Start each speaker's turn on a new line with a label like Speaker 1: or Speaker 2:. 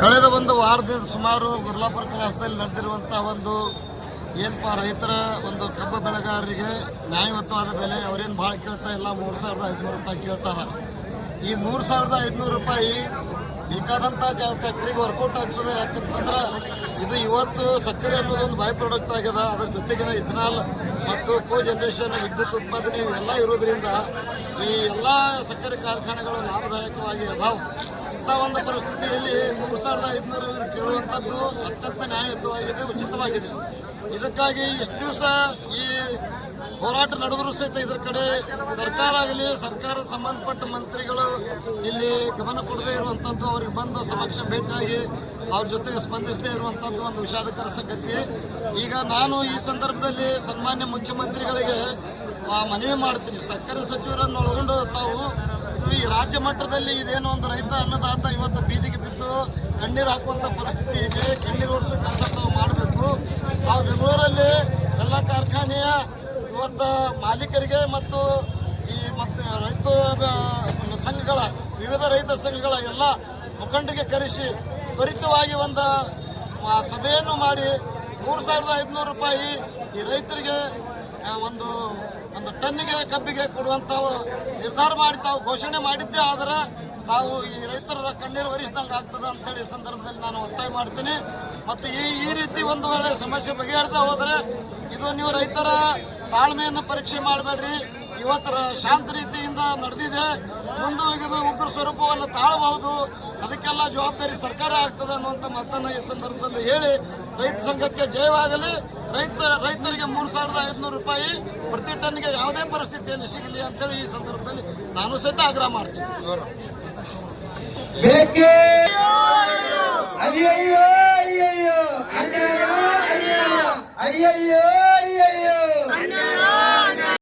Speaker 1: ಕಳೆದ ಒಂದು ವಾರದಿಂದ ಸುಮಾರು ಗುರ್ಲಾಪುರ ಕಲಾಸದಲ್ಲಿ ನಡೆದಿರುವಂಥ ಒಂದು ಏನಪ್ಪ ರೈತರ ಒಂದು ಕಬ್ಬು ಬೆಳೆಗಾರರಿಗೆ ನ್ಯಾಯಯುತವಾದ ಬೆಲೆ, ಅವರೇನು ಭಾಳ ಕೇಳ್ತಾ ಇಲ್ಲ, ಮೂರು ಸಾವಿರದ ಐದುನೂರು ರೂಪಾಯಿ ಕೇಳ್ತಾ ಇದ್ದಾರೆ. ಈ ಮೂರು ಸಾವಿರದ ಐದುನೂರು ರೂಪಾಯಿ ಬೇಕಾದಂಥ ಫ್ಯಾಕ್ಟ್ರಿಗೆ ವರ್ಕೌಟ್ ಆಗ್ತದೆ, ಯಾಕಂತಂದ್ರೆ ಇದು ಇವತ್ತು ಸಕ್ಕರೆ ಅನ್ನೋದು ಒಂದು ಬೈ ಪ್ರಾಡಕ್ಟ್ ಆಗ್ಯದ. ಅದ್ರ ಜೊತೆಗಿನ ಇಥನಾಲ್ ಮತ್ತು ಕೋ ಜನರೇಷನ್ ವಿದ್ಯುತ್ ಉತ್ಪಾದನೆ ಇವೆಲ್ಲ ಇರೋದ್ರಿಂದ ಈ ಎಲ್ಲ ಸಕ್ಕರೆ ಕಾರ್ಖಾನೆಗಳು ಲಾಭದಾಯಕವಾಗಿ ಅದಾವೆ. ಇಂಥ ಒಂದು ಪರಿಸ್ಥಿತಿಯಲ್ಲಿ ಮೂರು ಸಾವಿರದ ಐದುನೂರು ಕೇಳುವಂಥದ್ದು ಅತ್ಯಂತ ನ್ಯಾಯಯುತವಾಗಿದೆ, ಉಚಿತವಾಗಿದೆ. ಇದಕ್ಕಾಗಿ ಇಷ್ಟು ದಿವಸ ಈ ಹೋರಾಟ ನಡೆದರೂ ಸಹಿತ ಇದರ ಕಡೆ ಸರ್ಕಾರ ಆಗಲಿ, ಸರ್ಕಾರದ ಸಂಬಂಧಪಟ್ಟ ಮಂತ್ರಿಗಳು ಇಲ್ಲಿ ಗಮನ ಕೊಡದೇ ಇರುವಂಥದ್ದು, ಅವ್ರಿಗೆ ಬಂದು ಸಮಕ್ಷ ಭೇಟಿಯಾಗಿ ಅವ್ರ ಜೊತೆಗೆ ಸ್ಪಂದಿಸದೇ ಇರುವಂಥದ್ದು ಒಂದು ವಿಷಾದಕರ ಸಂಗತಿ. ಈಗ ನಾನು ಈ ಸಂದರ್ಭದಲ್ಲಿ ಸನ್ಮಾನ್ಯ ಮುಖ್ಯಮಂತ್ರಿಗಳಿಗೆ ಮನವಿ ಮಾಡ್ತೀನಿ. ಸಕ್ಕರೆ ಸಚಿವರನ್ನು ಒಳಗೊಂಡು ತಾವು ರಾಜ್ಯ ಮಟ್ಟದಲ್ಲಿ ಇದೇನು ಒಂದು ರೈತ ಅನ್ನದಾತ ಇವತ್ತು ಬೀದಿಗೆ ಬಿದ್ದು ಕಣ್ಣೀರು ಹಾಕುವಂಥ ಪರಿಸ್ಥಿತಿ ಇದೆ. ಕಣ್ಣೀರು ವರ್ಷ ಕೆಲಸ ನಾವು ಮಾಡಬೇಕು. ನಾವು ಬೆಂಗಳೂರಲ್ಲಿ ಎಲ್ಲ ಕಾರ್ಖಾನೆಯ ಇವತ್ತು ಮಾಲೀಕರಿಗೆ ಮತ್ತು ಈ ಮತ್ತು ರೈತ, ಸಂಘಗಳ, ವಿವಿಧ ರೈತ ಸಂಘಗಳ ಎಲ್ಲ ಮುಖಂಡರಿಗೆ ಕರೆಸಿ ತ್ವರಿತವಾಗಿ ಒಂದು ಸಭೆಯನ್ನು ಮಾಡಿ ಮೂರು ಸಾವಿರದ ಐದುನೂರು ರೂಪಾಯಿ ಈ ರೈತರಿಗೆ ಒಂದು ಒಂದು ಟನ್ನಿಗೆ ಕಬ್ಬಿಗೆ ಕೊಡುವಂತ ನಿರ್ಧಾರ ಮಾಡಿ ತಾವು ಘೋಷಣೆ ಮಾಡಿದ್ದೇ, ಆದರೆ ತಾವು ಈ ರೈತರ ಕಣ್ಣೀರು ವರಿಸಿದಂಗೆ ಆಗ್ತದೆ ಅಂತೇಳಿ ಸಂದರ್ಭದಲ್ಲಿ ನಾನು ಒತ್ತಾಯ ಮಾಡ್ತೀನಿ. ಮತ್ತು ಈ ಈ ರೀತಿ ಒಂದು ವೇಳೆ ಸಮಸ್ಯೆ ಬಗೆಹರಿದ ಹೋದರೆ ಇದು ನೀವು ರೈತರ ತಾಳ್ಮೆಯನ್ನು ಪರೀಕ್ಷೆ ಮಾಡಬೇಡ್ರಿ. ಇವತ್ತರ ಶಾಂತ ರೀತಿಯಿಂದ ನಡೆದಿದೆ. ಮುಂದೆ ಉಗ್ರ ಸ್ವರೂಪವನ್ನು ತಾಳಬಹುದು. ಅದಕ್ಕೆಲ್ಲ ಜವಾಬ್ದಾರಿ ಸರ್ಕಾರ ಆಗ್ತದೆ ಅನ್ನುವಂಥ ಮಾತನ್ನು ಈ ಸಂದರ್ಭದಲ್ಲಿ ಹೇಳಿ ರೈತ ಸಂಘಕ್ಕೆ ಜಯವಾಗಲಿ. ರೈತ ರೈತರಿಗೆ ಮೂರು ಸಾವಿರದ ಐದುನೂರು ರೂಪಾಯಿ ಪ್ರತಿ ಟನ್ಗೆ ಯಾವುದೇ ಪರಿಸ್ಥಿತಿಯಲ್ಲಿ ಸಿಗಲಿ ಅಂತೇಳಿ ಈ ಸಂದರ್ಭದಲ್ಲಿ ನಾನು ಸಹಿತ ಆಗ್ರಹ ಮಾಡ್ತೀನಿ.
Speaker 2: ಅಯ್ಯಯ್ಯೋ ಅಯ್ಯಯ್ಯೋ ಅಯ್ಯಯ್ಯೋ.